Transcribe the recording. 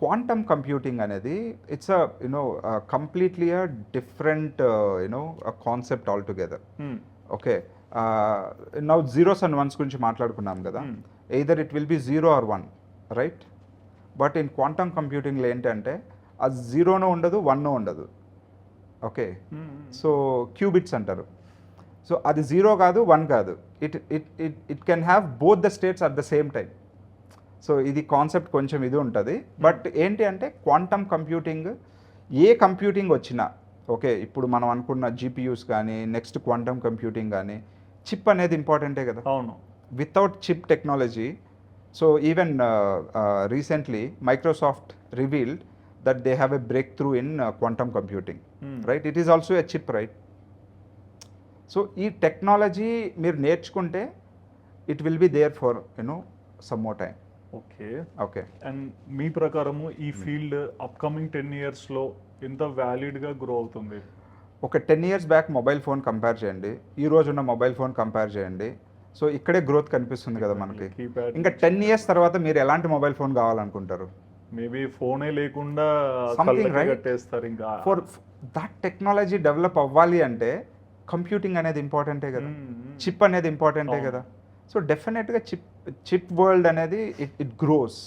Quantum computing అనేది it's uh you know completely uh different you know concept altogether Hmm. Okay now zeros and ones గురించి మాట్లాడుకున్నాం కదా. Hmm. Either it will be zero or one right but in quantum కంప్యూటింగ్లో ఏంటంటే ఆ జీరోనో ఉండదు one ఉండదు. Okay Hmm. So qubits అంటారు. So అది జీరో కాదు వన్ కాదు. It it it it can have both the states at the same time so ఇది కాన్సెప్ట్ కొంచెం ఇది ఉంటుంది. బట్ ఏంటి అంటే క్వాంటమ్ కంప్యూటింగ్ ఏ కంప్యూటింగ్ వచ్చినా ఓకే ఇప్పుడు మనం అనుకున్న జీపీయూస్ కానీ నెక్స్ట్ క్వాంటమ్ కంప్యూటింగ్ కానీ చిప్ అనేది ఇంపార్టెంటే కదా? అవును. Without chip technology so even recently Microsoft revealed that they have a breakthrough in quantum computing Hmm. Right it is also a chip right so ఈ టెక్నాలజీ మీరు నేర్చుకుంటే it will be there for you know some more time okay. Okay. And మీ ప్రకారము ఈ field upcoming ten ఇయర్స్లో ఎంత వ్యాలిడ్గా grow అవుతుంది? ఒక ten years back mobile phone compare చేయండి. ఈ రోజు ఉన్న మొబైల్ ఫోన్ కంపేర్ చేయండి. సో ఇక్కడే గ్రోత్ కనిపిస్తుంది కదా మనకి. Keypad. ఇంకా టెన్ ఇయర్స్ తర్వాత మీరు ఎలాంటి మొబైల్ ఫోన్ కావాలనుకుంటారు? మేబీ ఫోనే లేకుండా Something, కళ్ళకి right? కట్టేస్తారు ఇంకా. ఫర్ దట్ టెక్నాలజీ డెవలప్ అవ్వాలి అంటే కంప్యూటింగ్ అనేది ఇంపార్టెంటే కదా. Hmm, hmm. చిప్ అనేది ఇంపార్టెంటే. కదా. సో డెఫినెట్గా చిప్ చిప్ వరల్డ్ అనేది ఇట్ ఇట్ గ్రోస్